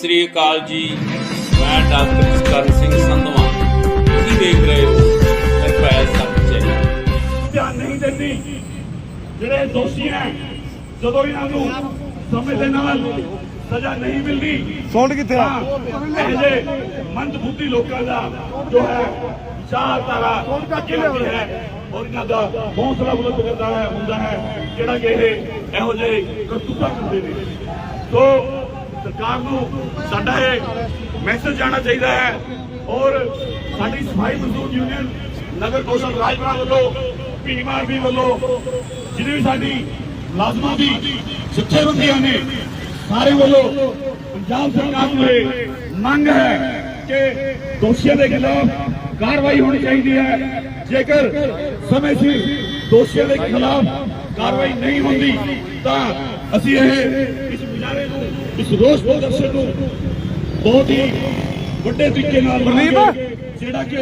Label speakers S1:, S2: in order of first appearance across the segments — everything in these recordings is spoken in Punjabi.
S1: ਸ੍ਰੀ ਅਕਾਲ ਜੀ। ਮੈਂ ਡਾਕਟਰ ਜਸਕਰਨ ਸਿੰਘ ਸੰਧਵਾ। ਤੁਸੀਂ ਦੇਖ ਰਹੇ ਹੋ ਨਿਰਭੈ ਸੱਚ
S2: ਧਿਆਨ ਨਹੀਂ ਦਿੰਦੀ। ਜਿਹੜੇ ਦੋਸ਼ੀ ਹੈ ਜਦੋਂ ਇਹਨਾਂ ਨੂੰ ਸਮੇਂ ਦੇ ਨਾਲ ਸਜ਼ਾ ਨਹੀਂ ਮਿਲਦੀ
S3: ਸੌਂਡ ਕਿੱਥੇ ਆ?
S2: ਇਹ ਜੇ ਮੰਦ ਬੁੱਧੀ ਲੋਕਾਂ ਦਾ ਜੋ ਹੈ ਵਿਚਾਰਧਾਰਾ ਅੱਗੇ ਆਉਂਦੀ ਹੈ ਔਰ ਇਹਨਾਂ ਦਾ ਹੌਸਲਾ ਬੁਲੰਦ ਕਰਦਾ ਹੈ ਹੁੰਦਾ ਹੈ ਜਿਹੜਾ ਕਿ ਇਹ ਇਹੋ ਜਿਹੇ ਕਰਤੂਤਾਂ ਕਰਦੇ ਨੇ। ਸੋ ਸਰਕਾਰ ਨੂੰ ਸਾਡਾ ਇਹ ਮੈਸੇਜ ਜਾਣਾ ਚਾਹੀਦਾ ਹੈ। ਔਰ ਸਾਡੀ ਸਫ਼ਾਈ ਮਜ਼ਦੂਰ ਯੂਨੀਅਨ ਨਗਰ ਕੌਂਸਲ ਰਾਜਪੁਰਾ ਵੱਲੋਂ ਪੀਐਮਆਰਬੀ ਵੱਲੋਂ ਜਿਹੜੇ ਵੀ ਸਾਡੀ ਮੁਲਾਜ਼ਮਾਂ ਦੀ ਜਥੇਬੰਦੀਆਂ ਨੇ, ਸਾਰੇ ਵੱਲੋਂ ਪੰਜਾਬ ਸਰਕਾਰ ਨੂੰ ਇਹ ਮੰਗ ਹੈ ਕਿ ਦੋਸ਼ੀਆਂ ਦੇ ਖਿਲਾਫ ਕਾਰਵਾਈ ਹੋਣੀ ਚਾਹੀਦੀ ਹੈ। ਜੇਕਰ ਸਮੇਂ ਸਿਰ ਦੋਸ਼ੀਆਂ ਦੇ ਖਿਲਾਫ ਕਾਰਵਾਈ ਨਹੀਂ ਹੁੰਦੀ, ਤਾਂ ਅਸੀਂ ਇਹ ਇਸ ਰੋਸ ਪ੍ਰਦਰਸ਼ਨ ਨੂੰ ਬਹੁਤ ਹੀ ਵੱਡੇ ਤਰੀਕੇ ਨਾਲ ਮਨਾਵਾਂਗੇ ਜਿਹੜਾ ਕਿ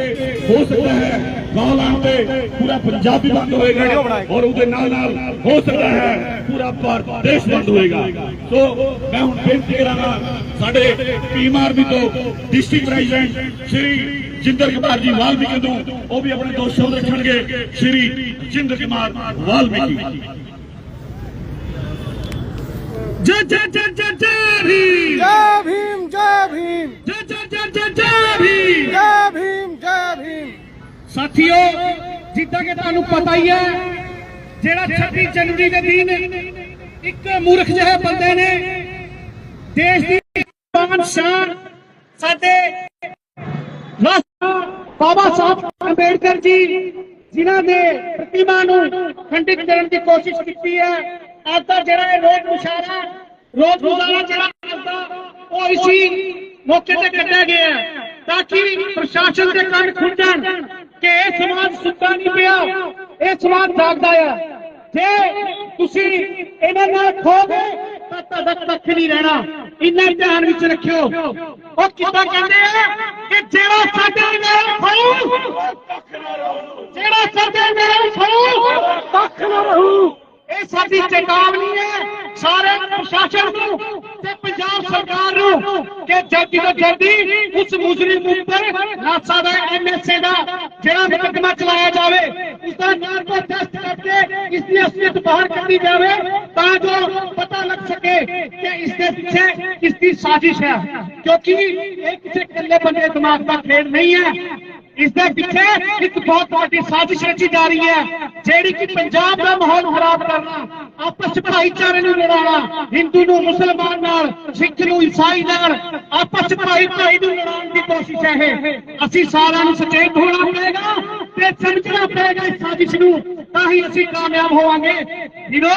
S2: ਹੋ ਸਕਦਾ ਹੈ ਗਾਲ ਤੇ ਪੂਰਾ ਪੰਜਾਬ ਵੀ ਬੰਦ ਹੋਏਗਾ ਔਰ ਉਹਦੇ ਨਾਲ ਨਾਲ ਹੋ ਸਕਦਾ ਹੈ ਪੂਰਾ ਭਾਰਤ ਦੇਸ਼ ਬੰਦ ਹੋਏਗਾ। ਸੋ ਮੈਂ ਹੁਣ ਬੇਨਤੀ ਕਰਾਂਗਾ ਸਾਡੇ ਟੀਮ ਆਰਮੀ ਤੋਂ ਡਿਸਟ੍ਰਿਕਟ ਪ੍ਰੈਜ਼ੀਡੈਂਟ ਸ਼੍ਰੀ ਜਿੰਦਰ ਕੁਮਾਰ ਜੀ ਵਾਲਮੀਕੀ ਨੂੰ ਉਹ ਵੀ ਆਪਣੇ ਦੋ ਸ਼ਬਦ ਰੱਖਣਗੇ ਸ਼੍ਰੀ ਜਿੰਦਰ ਕੁਮਾਰ ਵਾਲਮੀਕੀ। ਜੈ ਜੈ ਜੈ ਜੈ ਜੈ ਭੀਮ
S3: ਜੈ ਭੀਮ ਜੈ ਭੀਮ
S2: ਜੈ ਜੈ ਜੈ ਜੈ ਜੈ ਭੀਮ
S3: ਜੈ ਭੀਮ ਜੈ ਭੀਮ
S4: ਸਾਥੀਓ ਜਿੱਦਾਂ ਕਿ ਤੁਹਾਨੂੰ ਪਤਾ ਹੀ ਹੈ ਜਿਹੜਾ 26 ਜਨਵਰੀ ਦੇ ਦਿਨ ਇੱਕ ਮੂਰਖ ਜਿਹੇ ਬੰਦੇ ਨੇ ਦੇਸ਼ ਦੀ ਸ਼ਾਨ ਸਾਡੇ ਬਾਬਾ ਸਾਹਿਬ ਅੰਬੇਡਕਰ ਜੀ ਜਿਨ੍ਹਾਂ ਦੇ ਪ੍ਰਤਿਮਾ ਨੂੰ ਖੰਡਿਤ ਕਰਨ ਦੀ ਕੋਸ਼ਿਸ਼ ਕੀਤੀ ਹੈ ਅੱਜ ਦਾ ਜਿਹੜਾ ਇਹ ਰੋਜ਼ ਮੁਸ਼ਾਰਾ ਰੋਜ਼ ਮੁਜ਼ਾਹਰਾ ਜਿਹੜਾ ਅੱਜ ਦਾ ਉਹ ਇਸੀ ਮੌਕੇ ਤੇ ਕੱਢਿਆ ਗਿਆ ਹੈ ਤਾਂ ਕਿ ਪ੍ਰਸ਼ਾਸਨ ਦੇ ਕੰਨ ਖੁੱਲ ਜਾਣ ਕਿ ਇਹ ਸਮਾਜ ਸੁੱਤਾ ਨਹੀਂ ਪਿਆ ਇਹ ਸਮਾਜ ਜਾਗਦਾ ਆ ਜੇ ਤੁਸੀਂ ਇਹਨਾਂ ਨਾਲ ਖੋਗੇ ਤਾਂ ਤੁਹਾਡਾ ਕੱਖ ਨਹੀਂ ਰਹਿਣਾ ਇੰਨਾ ਧਿਆਨ ਵਿੱਚ ਰੱਖਿਓ ਉਹ ਕਿੱਦਾਂ ਕਹਿੰਦੇ ਆ ਕਿ ਜਿਹੜਾ ਸਾਡੇ ਨਾਲ ਖਾਊ ਜਿਹੜਾ ਸਾਡੇ ਨਾਲ ਖਾਊ ਕੱਖ ਨਾ ਰਹੂ ਇਹ ਸਾਡੀ ਚੇਤਾਵਨੀ ਹੈ ਸਾਰੇ ਪ੍ਰਸ਼ਾਸਨ ਨੂੰ ਤੇ ਪੰਜਾਬ ਸਰਕਾਰ ਨੂੰ ਕਿ ਜਲਦੀ ਤੋਂ ਜਲਦੀ ਉਸ ਮੁਜਰਿਮ ਉੱਪਰ ਨਾਸਾ ਦਾ ਐਨਐਸਏ ਦਾ ਜਿਹੜਾ ਮੁਕੱਦਮਾ ਚਲਾਇਆ ਜਾਵੇ ਇਸ ਦਾ ਨਾਰਕੋ ਟੈਸਟ ਕਰਕੇ ਇਸ ਦੀ ਅਸਲੀਅਤ ਬਾਹਰ ਕੱਢੀ ਜਾਵੇ ਤਾਂ ਜੋ ਪਤਾ ਲੱਗ ਸਕੇ ਕਿ ਇਸ ਦੇ ਪਿੱਛੇ ਕਿਸ ਦੀ ਸਾਜ਼ਿਸ਼ ਹੈ। ਕਿਉਂਕਿ ਇਹ ਕਿਸੇ ਇਕੱਲੇ ਬੰਦੇ ਦਿਮਾਗ ਦਾ ਖੇਡ ਨਹੀਂ ਹੈ। ਇਸ ਦੇ ਪਿੱਛੇ ਇੱਕ ਬਹੁਤ ਵੱਡੀ ਸਾਜ਼ਿਸ਼ ਰਚੀ ਜਾ ਰਹੀ ਹੈ, ਜਿਹੜੀ ਕਿ ਪੰਜਾਬ ਦਾ ਮਾਹੌਲ ਖਰਾਬ ਕਰਨਾ ਆਪਸ ਵਿੱਚ ਭਾਈਚਾਰੇ ਨੂੰ ਲੜਾਉਣਾ, ਹਿੰਦੂ ਨੂੰ ਮੁਸਲਮਾਨ ਨਾਲ, ਸਿੱਖ ਨੂੰ ਈਸਾਈ ਨਾਲ, ਆਪਸ ਵਿੱਚ ਭਾਈ ਨੂੰ ਲੜਾਉਣ ਦੀ ਕੋਸ਼ਿਸ਼ ਹੈ ਇਹ। ਅਸੀਂ ਸਾਰਿਆਂ ਨੂੰ ਸੁਚੇਤ ਹੋਣਾ ਪਏਗਾ ਤੇ ਸਮਝਣਾ ਪਏਗਾ ਇਸ ਸਾਜ਼ਿਸ਼ ਨੂੰ, ਤਾਂ ਹੀ ਅਸੀਂ ਕਾਮਯਾਬ ਹੋਵਾਂਗੇ। ਵੀਰੋ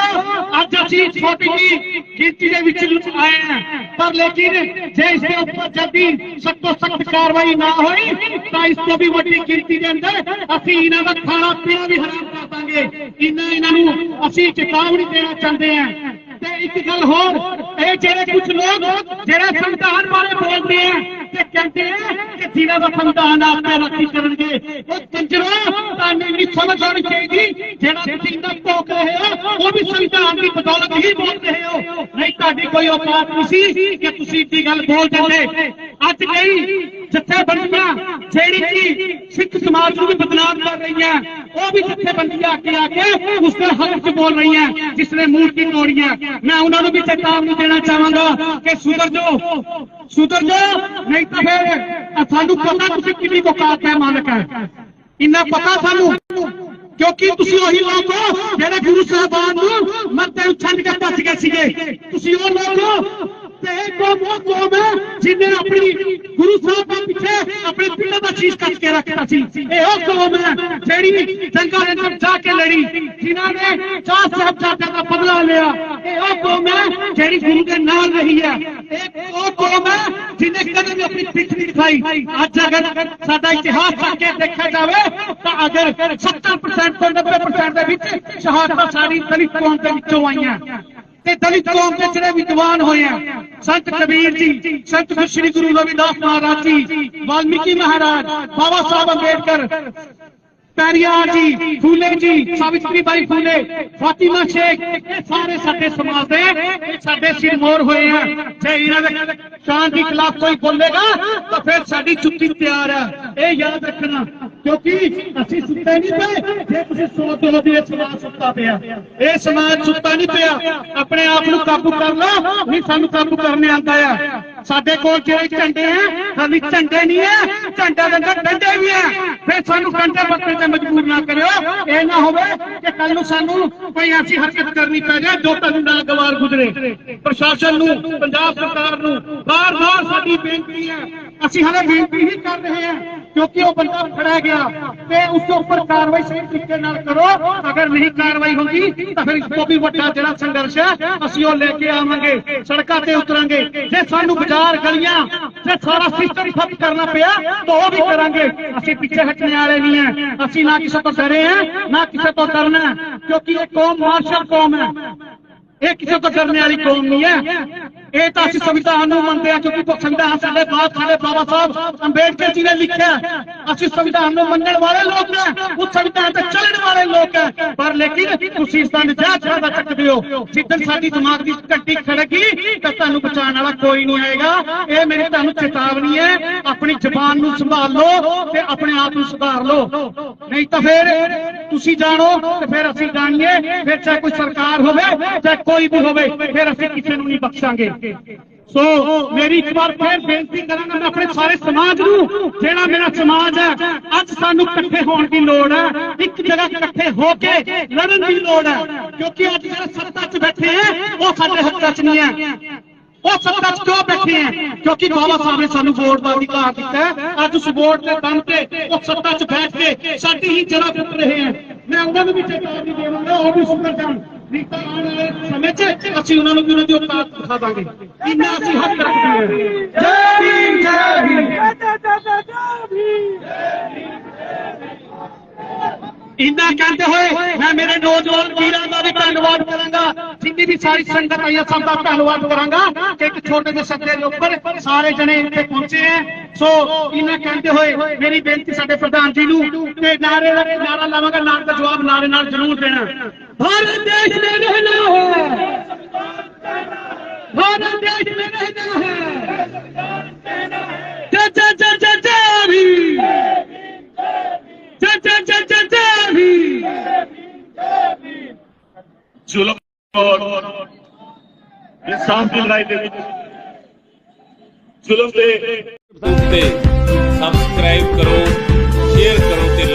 S4: ਅੱਜ ਅਸੀਂ ਛੋਟੀ ਜਿਹੀ ਗਿਣਤੀ ਦੇ ਵਿੱਚ ਆਏ ਹਾਂ। ਪਰ ਲੇਕਿਨ ਜੇ ਇਸ ਦੇ ਉੱਪਰ ਜਲਦੀ ਸਖਤ ਸਖਤ ਕਾਰਵਾਈ ਨਾ ਹੋਈ, ਤਾਂ ਇਸ ਤੋਂ ਵੀ ਵੱਡੀ ਗਿਣਤੀ ਦੇ ਅੰਦਰ ਅਸੀਂ ਇਹਨਾਂ ਦਾ ਖਾਣਾ ਪੀਣਾ ਵੀ ਹਰਾਮ ਦਾਂਗੇ ਇਹਨਾਂ ਇਹਨਾਂ ਨੂੰ ਅਸੀਂ ਚੇਤਾਵਨੀ ਦੇਣਾ ਚਾਹੁੰਦੇ ਹਾਂ। ਤੇ ਇੱਕ ਗੱਲ ਹੋਰ, ਇਹ ਜਿਹੜੇ ਕੁਝ ਲੋਕ, ਜਿਹੜੇ ਸੰਵਿਧਾਨ ਬਾਰੇ ਬੋਲਦੇ ਆ, ਤੇ ਕਹਿੰਦੇ ਆ ਕਿ ਜਿਹਨਾਂ ਦਾ ਸੰਵਿਧਾਨ ਆਪੇ ਰਾਖੀ ਕਰਨਗੇ, ਉਹ ਕੰਜਰੋ, ਤੁਹਾਨੂੰ ਨਹੀਂ ਸਮਝ ਆਉਣੀ ਚਾਹੀਦੀ, ਜਿਹੜਾ ਤੁਸੀਂ ਇੰਨਾ ਭੋਗ ਰਹੇ ਹੋ, ਉਹ ਵੀ ਸੰਵਿਧਾਨ ਦੀ ਬਦੌਲਤ ਹੀ ਬੋਲ ਰਹੇ ਹੋ। ਨਹੀਂ, ਤੁਹਾਡੀ ਕੋਈ ਔਕਾਤ ਨਹੀਂ ਸੀ ਕਿ ਤੁਸੀਂ ਇੱਡੀ ਗੱਲ ਬੋਲ ਜਾਂਦੇ ਅੱਜ ਕਈ ਜਥੇਬੰਦੀਆਂ ਜਿਹੜੀ ਕਿ ਸਿੱਖ ਸਮਾਜ ਨੂੰ ਵੀ ਬਦਨਾਮ ਕਰ ਰਹੀਆਂ, ਉਹ ਵੀ ਜਥੇਬੰਦੀਆਂ ਅੱਗੇ ਆ ਕੇ ਉਸ ਦੇ ਹੱਕ 'ਚ ਬੋਲ ਰਹੀਆਂ, ਜਿਸ ਨੇ ਮੂਰਤੀ ਤੋੜੀਆਂ। ਮੈਂ ਉਹਨਾਂ ਨੂੰ ਵੀ ਚੇਤਾਵਨੀ ਦੇਣਾ ਚਾਹਾਂਗਾ ਕਿ ਸੁਧਰ ਜਾਓ ਸੁਧਰ ਜਾਓ, ਨਹੀਂ ਤਾਂ ਫਿਰ ਸਾਨੂੰ ਪਤਾ ਤੁਸੀਂ ਕਿੰਨੀ ਔਕਾਤ ਹੈ ਮਾਲਕ ਹੈ। ਇੰਨਾ ਪਤਾ ਸਾਨੂੰ, ਕਿਉਂਕਿ ਤੁਸੀਂ ਉਹੀ ਲੋਕ ਹੋ ਜਿਹੜੇ ਗੁਰੂ ਸਾਹਿਬਾਨ ਨੂੰ ਮੱਤੇ ਨੂੰ ਛੱਡ ਕੇ ਭੱਜ ਗਏ ਸੀਗੇ। ਤੁਸੀਂ ਉਹ ਲੋਕ ਹੋ ਤੇ ਇਹ ਕੌਮ ਉਹ ਕੌਮ ਹੈ ਜਿਹਨੇ ਆਪਣੀ ਗੁਰੂ ਸਾਹਿਬ ਦੇ ਪਿੱਛੇ ਆਪਣੇ ਪਿੰਡ ਦਾ ਚੀਜ਼ ਕੱਟ ਕੇ ਰੱਖਿਆ ਸੀ ਇਹ ਉਹ ਕੌਮ ਹੈ ਜਿਹੜੀ ਜੰਗਾਂ ਦੇ ਅੰਦਰ ਜਾ ਕੇ ਲੜੀ ਜਿਨ੍ਹਾਂ ਨੇ ਚਾਰ ਸਾਹਿਬਜ਼ਾਦਿਆਂ ਦਾ ਬਦਲਾ ਲਿਆ ਇਹ ਉਹ ਕੌਮ ਹੈ ਜਿਹੜੀ ਗੁਰੂ ਦੇ ਨਾਲ ਰਹੀ ਹੈ ਇਹ ਉਹ ਕੌਮ ਹੈ ਜਿਹਨੇ ਕਦੇ ਵੀ ਆਪਣੀ ਪਿੱਠ ਨਹੀਂ ਦਿਖਾਈ ਅੱਜ ਅਗਰ ਸਾਡਾ ਇਤਿਹਾਸ ਪੜ੍ਹ ਕੇ ਦੇਖਿਆ ਜਾਵੇ ਤਾਂ ਅਗਰ 70% ਤੋਂ 90% ਦੇ ਵਿੱਚ ਸ਼ਹਾਦਤਾਂ ਸਾਡੀ ਦਲਿਤ ਕੌਮ ਦੇ ਵਿੱਚੋਂ ਆਈਆਂ ਤੇ ਦਲਿਤ ਕੌਮ ਦੇ ਜਿਹੜੇ ਵਿਦਵਾਨ ਹੋਏ ਆ ਸੰਤ ਕਬੀਰ ਜੀ, ਸੰਤ ਸ੍ਰੀ ਗੁਰੂ ਰਵਿਦਾਸ ਮਹਾਰਾਜ ਜੀ, ਵਾਲਮੀਕੀ ਮਹਾਰਾਜ, ਬਾਬਾ ਸਾਹਿਬ ਅੰਬੇਡਕਰ ਪੈਰੀਆਰ ਜੀ, ਫੂਲੇ ਜੀ, ਸਾਵਿਤਰੀ ਬਾਈ ਫੂਲੇ, ਫਾਤਿਮਾ ਸ਼ੇਖ, ਇਹ ਸਾਰੇ ਸਾਡੇ ਸਮਾਜ ਦੇ, ਇਹ ਸਾਡੇ ਸਿਰਮੌਰ ਹੋਏ ਆ। ਜੇ ਇਹਨਾਂ ਦੇ ਸ਼ਾਨ ਦੇ ਖਿਲਾਫ ਕੋਈ ਬੋਲੇਗਾ, ਤਾਂ ਫਿਰ ਸਾਡੀ ਚੁੱਕੀ ਤਿਆਰ ਹੈ ਇਹ ਯਾਦ ਰੱਖਣਾ, ਕਿਉਂਕਿ ਅਸੀਂ ਸੁੱਤੇ ਨਹੀਂ ਪਏ, ਜੇ ਤੁਸੀਂ ਸੋਚ ਲਓ ਵੀ ਇਹ ਸਮਾਜ ਸੁੱਤਾ ਪਿਆ। ਇਹ ਸਮਾਜ ਸੁੱਤਾ ਨਹੀਂ ਪਿਆ। ਆਪਣੇ ਆਪ ਨੂੰ ਕਾਬੂ ਕਰ ਲਓ, ਨਹੀਂ ਸਾਨੂੰ ਕਾਬੂ ਕਰਨੇ ਆਂਦਾ ਆ। ਸਾਡੇ ਕੋਲ ਜਿਹੜੇ ਝੰਡੇ ਆ ਖਾਲੀ ਝੰਡੇ ਨਹੀਂ ਆ ਝੰਡਾ ਦੇ ਅੰਦਰ ਡੰਡੇ ਵੀ ਆ। ਫਿਰ ਸਾਨੂੰ ਡੰਡੇ ਬੱਤੇ ਤੇ ਮਜਬੂਰ ਨਾ ਕਰਿਓ। ਇਹ ਨਾ ਹੋਵੇ ਕਿ ਕੱਲ ਨੂੰ ਸਾਨੂੰ ਕੋਈ ਐਸੀ ਹਰਕਤ ਕਰਨੀ ਪੈ ਜਾਏ, ਜੋ ਤੁਹਾਨੂੰ ਨਾ ਗਵਾਰ ਗੁਜ਼ਰੇ। ਪ੍ਰਸ਼ਾਸਨ ਨੂੰ, ਪੰਜਾਬ ਸਰਕਾਰ ਨੂੰ ਬਾਰ-ਬਾਰ ਸਾਡੀ ਬੇਨਤੀ ਹੈ। ਅਸੀਂ ਹਲੇ ਬੇਨਤੀ ਹੀ ਕਰ ਰਹੇ ਹਾਂ ਕਿਉਂਕਿ ਉਹ ਬੰਦਾ ਫੜਿਆ ਗਿਆ ਤੇ ਉਸ ਦੇ ਉੱਪਰ ਕਾਰਵਾਈ ਸਹੀ ਤਰੀਕੇ ਨਾਲ ਕਰੋ। ਅਗਰ ਨਹੀਂ ਕਾਰਵਾਈ ਹੁੰਦੀ ਤਾਂ ਫਿਰ ਇਸ ਤੋਂ ਵੀ ਵੱਡਾ ਜਿਹੜਾ ਸੰਘਰਸ਼ ਹੈ ਅਸੀਂ ਉਹ ਲੈ ਕੇ ਆਵਾਂਗੇ ਸੜਕਾਂ ਤੇ ਉਤਰਾਂਗੇ। ਜੇ ਸਾਨੂੰ ਬਾਜ਼ਾਰ ਗਲੀਆਂ ਤੇ ਸਾਰਾ ਸਿਸਟਮ ਠੱਪ ਕਰਨਾ ਪਿਆ ਤਾਂ ਉਹ ਵੀ ਕਰਾਂਗੇ। ਅਸੀਂ ਪਿੱਛੇ ਹਟਣ ਵਾਲੇ ਨਹੀਂ ਹੈ। ਅਸੀਂ ਨਾ ਕਿਸੇ ਤੋਂ ਡਰੇ ਹਾਂ ਨਾ ਕਿਸੇ ਤੋਂ ਡਰਨਾ ਹੈ, ਕਿਉਂਕਿ ਇਹ ਕੌਮ ਮਾਰਸ਼ਲ ਕੌਮ ਹੈ। ਇਹ ਕਿਸੇ ਤੋਂ ਡਰਨੇ ਵਾਲੀ ਕੌਮ ਨਹੀਂ ਹੈ। ਇਹ ਤਾਂ ਅਸੀਂ ਸੰਵਿਧਾਨ ਨੂੰ ਮੰਨਦੇ ਹਾਂ, ਕਿਉਂਕਿ ਸੰਵਿਧਾਨ ਸਾਡੇ ਬਾਪ, ਸਾਡੇ ਬਾਬਾ ਸਾਹਿਬ ਅੰਬੇਡਕਰ ਜੀ ਨੇ ਲਿਖਿਆ ਅਸੀਂ ਸੰਵਿਧਾਨ ਨੂੰ ਮੰਨਣ ਵਾਲੇ ਲੋਕ ਹਾਂ, ਉਸ ਸੰਵਿਧਾਨ ਤੇ ਚੱਲਣ ਵਾਲੇ ਲੋਕ ਹੈ। ਪਰ ਲੇਕਿਨ ਤੁਸੀਂ ਇਸ ਦਾ ਨਜਾਇਜ਼ ਫਾਇਦਾ ਚੱਕਦੇ ਹੋ। ਜਿੱਦਣ ਸਾਡੀ ਦਿਮਾਗ ਦੀ ਘੰਟੀ ਖੜਕੀ ਤਾਂ ਤੁਹਾਨੂੰ ਬਚਾਉਣ ਵਾਲਾ ਕੋਈ ਨਹੀਂ ਆਏਗਾ ਇਹ ਮੇਰੀ ਤੁਹਾਨੂੰ ਚੇਤਾਵਨੀ ਹੈ। ਆਪਣੀ ਜ਼ੁਬਾਨ ਨੂੰ ਸੰਭਾਲ ਲਓ ਤੇ ਆਪਣੇ ਆਪ ਨੂੰ ਸੁਧਾਰ ਲਓ। ਨਹੀਂ ਤਾਂ ਫਿਰ ਤੁਸੀਂ ਜਾਣੋ ਤੇ ਫਿਰ ਅਸੀਂ ਜਾਣੀਏ। ਫਿਰ ਚਾਹੇ ਕੋਈ ਸਰਕਾਰ ਹੋਵੇ, ਚਾਹੇ ਕੋਈ ਵੀ ਹੋਵੇ, ਫਿਰ ਅਸੀਂ ਕਿਸੇ ਨੂੰ ਨਹੀਂ ਬਖਸ਼ਾਂਗੇ। ਸੋ ਮੇਰੀ ਇੱਕ ਵਾਰ ਫਿਰ ਬੇਨਤੀ ਕਰਾਂਗਾ ਮੈਂ ਆਪਣੇ ਸਾਰੇ ਸਮਾਜ ਨੂੰ, ਜਿਹੜਾ ਮੇਰਾ ਸਮਾਜ ਹੈ, ਅੱਜ ਸਾਨੂੰ ਇਕੱਠੇ ਹੋਣ ਦੀ ਲੋੜ ਹੈ। ਇੱਕ ਜਗ੍ਹਾ ਇਕੱਠੇ ਹੋ ਕੇ ਲੜਨ ਦੀ ਲੋੜ ਹੈ, ਕਿਉਂਕਿ ਅੱਜ ਜਿਹੜੇ ਸੱਤਾ 'ਚ ਬੈਠੇ ਹੈ ਉਹ ਸਾਡੇ ਹੱਕਾਂ 'ਚ ਨਹੀਂ ਹੈ। ਉਹ ਸੱਤਾ 'ਚ ਕਿਉਂ ਬੈਠੇ ਹੈ ਕਿਉਂਕਿ ਬਾਬਾ ਸਾਹਿਬ ਨੇ ਸਾਨੂੰ ਵੋਟ ਦਾ ਅਧਿਕਾਰ ਦਿੱਤਾ ਅੱਜ ਉਸ ਵੋਟ ਦੇ ਦਮ ਤੇ ਉਹ ਸੱਤਾ 'ਚ ਬੈਠ ਕੇ ਸਾਡੀ ਹੀ ਜੜਾ ਪੁੱਟ ਰਹੇ ਹੈ ਮੈਂ ਉਹਨਾਂ ਨੂੰ ਵੀ ਚੇਤਾਵਨੀ ਦੇਵਾਂਗਾ, ਉਹ ਵੀ ਸੁਧਰ ਜਾਣ। ਨਹੀਂ ਆਉਣ ਵਾਲੇ ਸਮੇਂ 'ਚ ਅਸੀਂ ਉਹਨਾਂ ਨੂੰ ਵੀ ਉਹਨਾਂ ਦੀ ਔਕਾਤ ਦਿਖਾ ਦਾਂਗੇ ਇੰਨਾ ਅਸੀਂ ਹੱਕ ਰੱਖਦੇ ਹਾਂ ਜੈ ਭੀਮ ਜੈ ਭੀਮ ਇੰਨਾ ਕਹਿੰਦੇ ਹੋਏ ਮੈਂ ਮੇਰੇ ਨੌਜਵਾਨ ਵੀਰਾਂ ਦਾ ਵੀ ਧੰਨਵਾਦ ਕਰਾਂਗਾ ਜਿੰਨੀ ਵੀ ਸਾਰੀ ਸੰਗਤ ਆਈ ਹੈ ਸਭ ਦਾ ਧੰਨਵਾਦ ਕਰਾਂਗਾ ਕਿ ਇੱਕ ਛੋਟੇ ਜਿਹੇ ਸੱਦੇ ਦੇ ਉੱਪਰ ਸਾਰੇ ਜਣੇ ਇੱਥੇ ਪਹੁੰਚੇ ਹੈ ਸੋ ਇਹਨਾਂ ਕਹਿੰਦੇ ਹੋਏ ਮੇਰੀ ਬੇਨਤੀ ਸਾਡੇ ਪ੍ਰਧਾਨ ਜੀ ਨੂੰ ਤੇ ਨਾਰੇ ਦਾ ਨਾਰਾ ਲਾਵਾਂਗਾ ਨਾਲ ਦਾ ਜਵਾਬ ਨਾਰੇ ਨਾਲ ਜ਼ਰੂਰ ਦੇਣਾ ਭਾਰਤ ਦੇਸ਼ में रहना है भारत देश में रहना है जय जय जय जय जय भीम जय जय जय जय जय भीम
S2: ਜ਼ੁਲਮ ਔਰ ਇਨਸਾਫ ਦੀ ਲੜਾਈ ਦੇ ਵਿੱਚ ਜ਼ੁਲਮ ਦੇ
S1: ਤੇ ਸਬਸਕ੍ਰਾਈਬ ਕਰੋ ਸ਼ੇਅਰ ਕਰੋ ਤੇ ਲਾਈਕ